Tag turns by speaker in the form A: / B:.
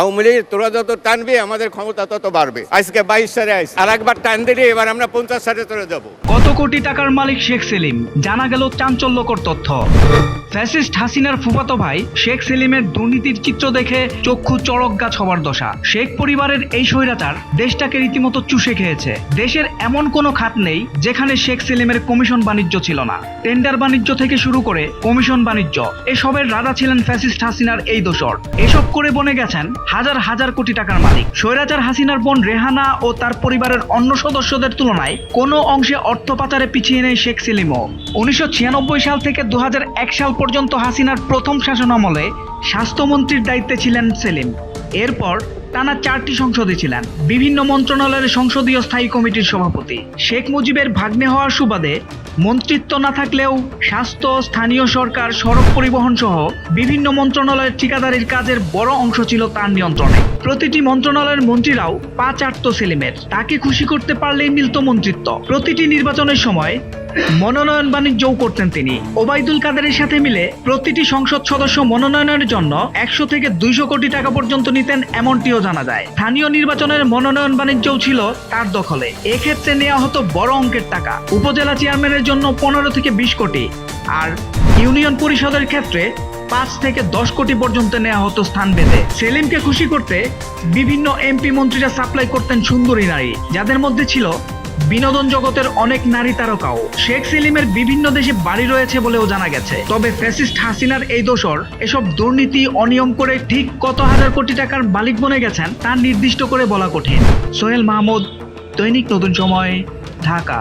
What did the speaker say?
A: আওয়ামী লীগ তোরা যত টানবি, আমাদের ক্ষমতা তত বাড়বে। আজকে বাইশ সালে আইস। আর একবার টান দিলে, এবার আমরা পঞ্চাশ সালে চলে যাব।
B: কত কোটি টাকার মালিক শেখ সেলিম? জানা গেল চাঞ্চল্যকর তথ্য। ফ্যাসিস্ট হাসিনার ফুফাতো ভাই শেখ সেলিমের দুর্নীতির চিত্র দেখে চক্ষু চড়ক গাছ হবার দশা। শেখ পরিবারের এই স্বৈরাচার দেশটাকে রীতিমতো চুষে খেয়েছে। দেশের এমন কোনো খাত নেই যেখানে শেখ সেলিমের কমিশন বাণিজ্য ছিল না। টেন্ডার বাণিজ্য থেকে শুরু করে কমিশন বাণিজ্য, এসবের রাজা ছিলেন ফ্যাসিস্ট হাসিনার এই দোসর। এসব করে বনে গেছেন হাজার হাজার কোটি টাকার মালিক। স্বৈরাচার হাসিনার বোন রেহানা ও তার পরিবারের অন্য সদস্যদের তুলনায় কোনো অংশে অর্থ পাচারে পিছিয়ে নেই শেখ সেলিমও। উনিশশো ছিয়ানব্বই সাল থেকে দু হাজার এক সাল পর্যন্ত হাসিনার প্রথম শাসনামলে স্বাস্থ্যমন্ত্রীর দায়িত্বে ছিলেন সেলিম। এরপর টানা চারটি সংসদে ছিলেন। বিভিন্ন মন্ত্রণালয়ের সংসদীয় স্থায়ী কমিটির সভাপতি। শেখ মুজিবের ভাগ্নে হওয়ার সুবাদে মন্ত্রিত্ব না থাকলেও স্বাস্থ্য, স্থানীয় সরকার, সড়ক পরিবহন সহ বিভিন্ন মন্ত্রণালয়ের ঠিকাদারির কাজের বড় অংশ ছিল তার নিয়ন্ত্রণে। প্রতিটি মন্ত্রণালয়ের মন্ত্রীরাও পা চাটত সেলিমের। তাকে খুশি করতে পারলেই মিলত মন্ত্রিত্ব। প্রতিটি নির্বাচনের সময় মনোনয়ন বাণিজ্যও করতেন তিনি। ওবায়দুল কাদেরের সাথে মিলে প্রতিটি সংসদ সদস্য মনোনয়নের জন্য একশো থেকে দুইশো কোটি টাকা পর্যন্ত নিতেন এমনটিও জানা যায়। স্থানীয় নির্বাচনের মনোনয়ন বাণিজ্যও ছিল তার দখলে। এক্ষেত্রে নেওয়া হতো বড় অঙ্কের টাকা। উপজেলা চেয়ারম্যানের জন্য পনেরো থেকে বিশ কোটি। আর ইউনিয়ন পরিষদের ক্ষেত্রে পাঁচ থেকে দশ কোটি পর্যন্ত নেওয়া হতো স্থান বেঁধে। সেলিমকে খুশি করতে বিভিন্ন এমপি মন্ত্রীরা সাপ্লাই করতেন সুন্দরী নারী, যাদের মধ্যে ছিল বিনোদন জগতের অনেক নারী তারকাও। শেখ সেলিমের বিভিন্ন দেশে বাড়ি রয়েছে বলেও জানা গেছে। তবে ফ্যাসিস্ট হাসিনার এই দোষর এসব দুর্নীতি, অনিয়ম করে ঠিক কত হাজার কোটি টাকার মালিক বনে গেছেন তা নির্দিষ্ট করে বলা কঠিন। সোহেল মাহমুদ, দৈনিক নতুন সময়, ঢাকা।